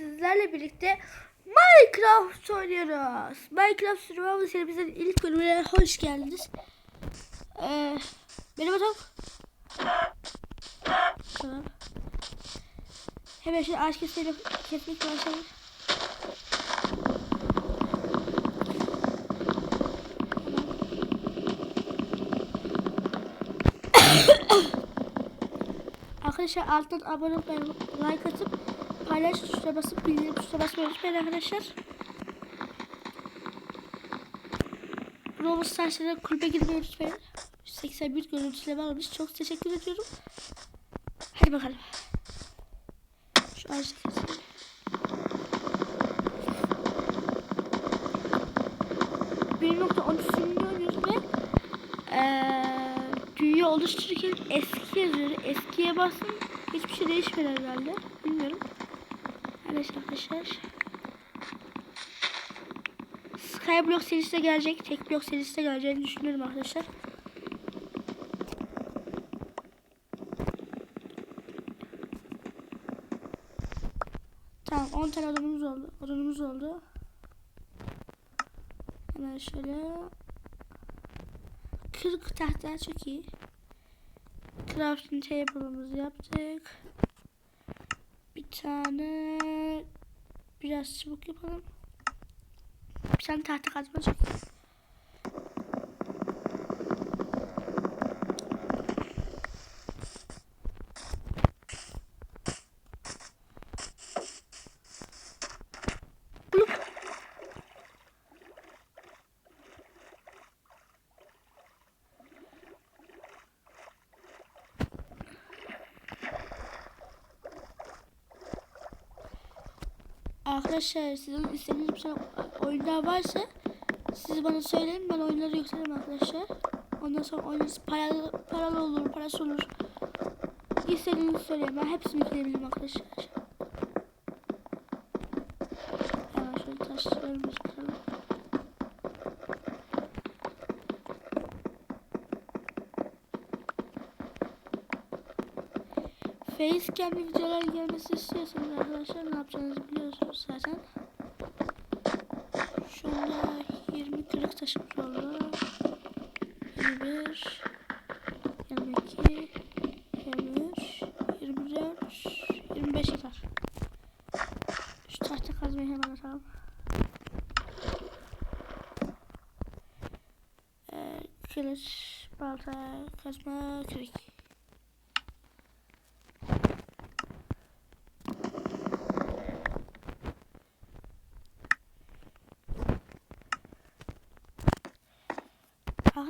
sizlerle birlikte Minecraft oynuyoruz. Minecraft Survival serimizin ilk bölümüne hoş geldiniz. Ee, benim adım. Tamam. Hemen şimdi ağaç keseyle kesmek başlayalım. Arkadaşlar alttan abone olmayı, like atıp paylaş tuşuna basıp bildirim tuşuna basmayı unutmayın arkadaşlar. Roblox Stars'lara kulübe girmeyi unutmayın. 81 görüntüleme almış. Çok teşekkür ediyorum. Hadi bakalım. Şu ağacı keselim. Bir nokta 13 sürümünü oynuyoruz ve eee dünya oluştururken eski yazıyor. Eskiye basın. Hiçbir şey değişmedi herhalde. Evet arkadaşlar. Skyblock serisi de gelecek. Tek blok serisi de geleceğini düşünüyorum arkadaşlar. Tamam 10 tane odunumuz oldu. Odunumuz oldu. Hemen şöyle 40 tahta çok iyi. Crafting table'ımızı yaptık. Tane biraz çubuk yapalım. Bir tane tahta kazma çok Arkadaşlar sizin istediğiniz bir oyunlar varsa siz bana söyleyin ben oyunları yüklerim arkadaşlar. Ondan sonra oynarız paralı, paralı olur, parası olur. İstediğinizi söyleyin ben hepsini yükleyebilirim arkadaşlar. Hemen şöyle taşlarımızı kıralım. Facecam videolar gelmesi istiyorsanız arkadaşlar ne yapacağınızı biliyorsunuz zaten. Şu anda 20 kırık taşımız oldu. 21 22 23 24 25 yeter. Şu tahta kazmayı hemen atalım. Ee, kılıç, balta, kazma, kürek.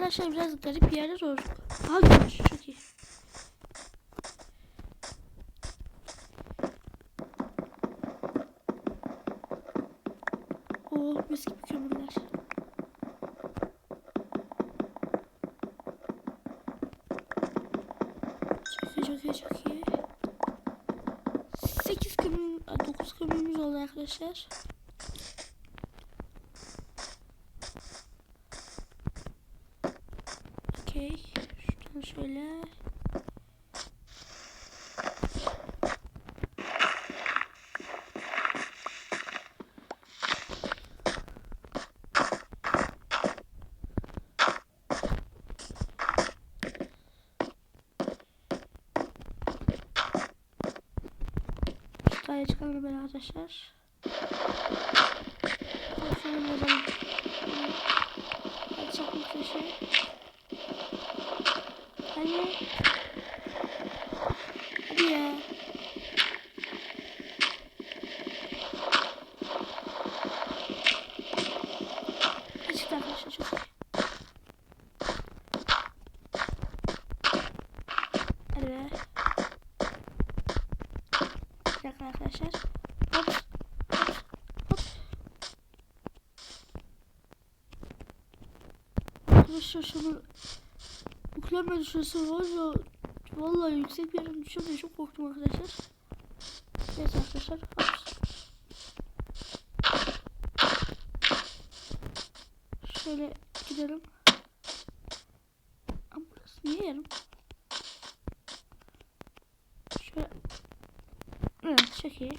Arkadaşlar biraz garip bir yerde doğduk. Aha gümüş çok iyi. Oo mis gibi kömürler. Çok iyi çok iyi çok iyi. 8 kömür, 9 kömürümüz oldu arkadaşlar. Okey. Şuradan şöyle. Şuraya çıkalım ben arkadaşlar. Sonra buradan Hadi çakmak taşı. Hadi. Hadi ya. Açık arkadaşlar çok. Hadi be. Bir dakika arkadaşlar. Hop. Arkadaşlar şunu Yüklenmedi şurası var ya. Vallahi yüksek bir yerden düşüyorum çok korktum arkadaşlar. Neyse arkadaşlar. Şöyle gidelim. Ama burası niye yarım? Şöyle. Evet çok iyi.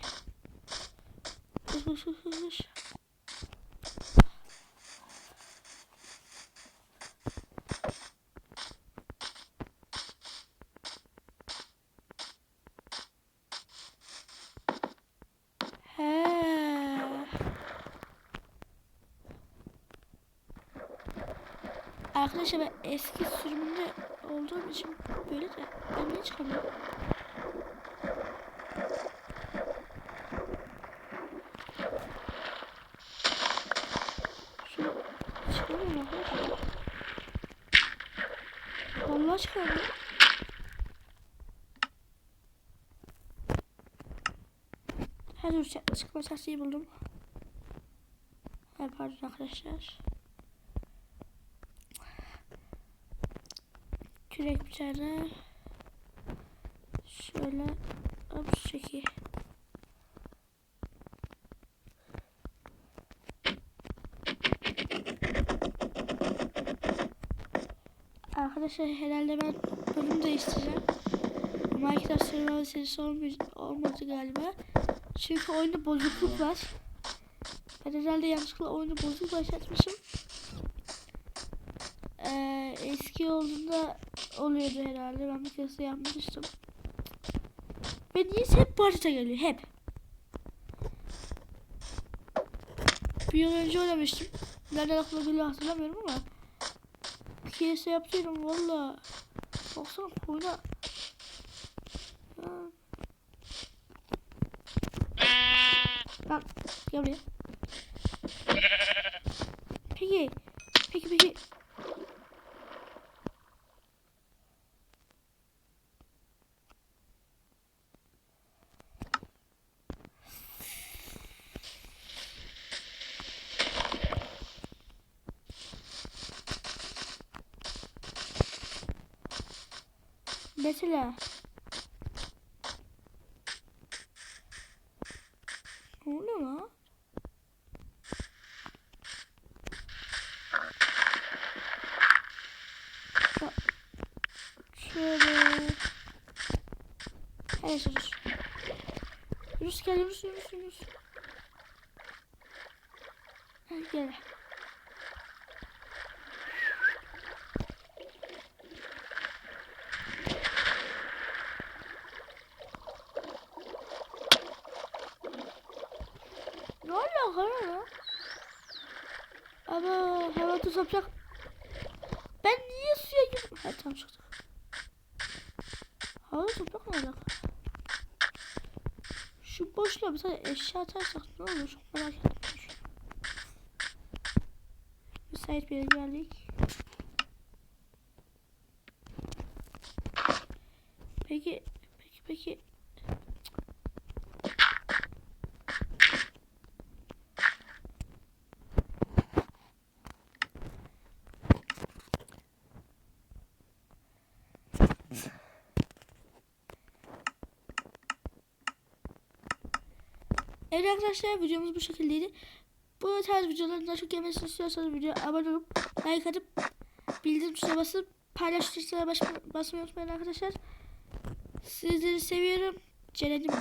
Arkadaşlar ben eski sürümünde olduğum için böyle de niye çıkamıyorum? Şunu çıkamıyorum arkadaşlar. Vallahi çıkamıyorum. Her dur çık- çıkma şahsiyi buldum. Ha, pardon arkadaşlar. Kürek bir tane. Şöyle. Hop çeki. Arkadaşlar herhalde ben bölüm değiştireceğim. Minecraft Survival serisi olmadı galiba. Çünkü oyunda bozukluk var. Ben herhalde yanlışlıkla oyunu bozuk başlatmışım. Ee, eski olduğunda oluyordu herhalde. Ben bir kez de yapmıştım. Ve niye hep harita geliyor? Hep. Bir yıl önce oynamıştım. Nereden aklıma geliyor hatırlamıyorum ama. Bir kez de yaptıydım valla. Baksana oyuna. Ha. Lan gel buraya. Peki. Peki peki. Mesela. Ne oluyor lan? Şöyle. Hayır Yunus. Yunus gel Yunus Yunus. Ha, Gel. Ne alaka ya? Ama yapacak. Ben niye suya girdim? Ha tamam çıktı. Hava toprak ne alaka? Şu boşluğa bir tane eşya atarsak ne olur? Çok merak ettim. Müsait bir yere geldik. Peki, peki, peki. Evet arkadaşlar videomuz bu şekildeydi. Bu tarz videoların daha çok gelmesini istiyorsanız videoya abone olup like atıp bildirim tuşuna basıp paylaş tuşuna bas basmayı unutmayın arkadaşlar. Sizleri seviyorum. Cenedim.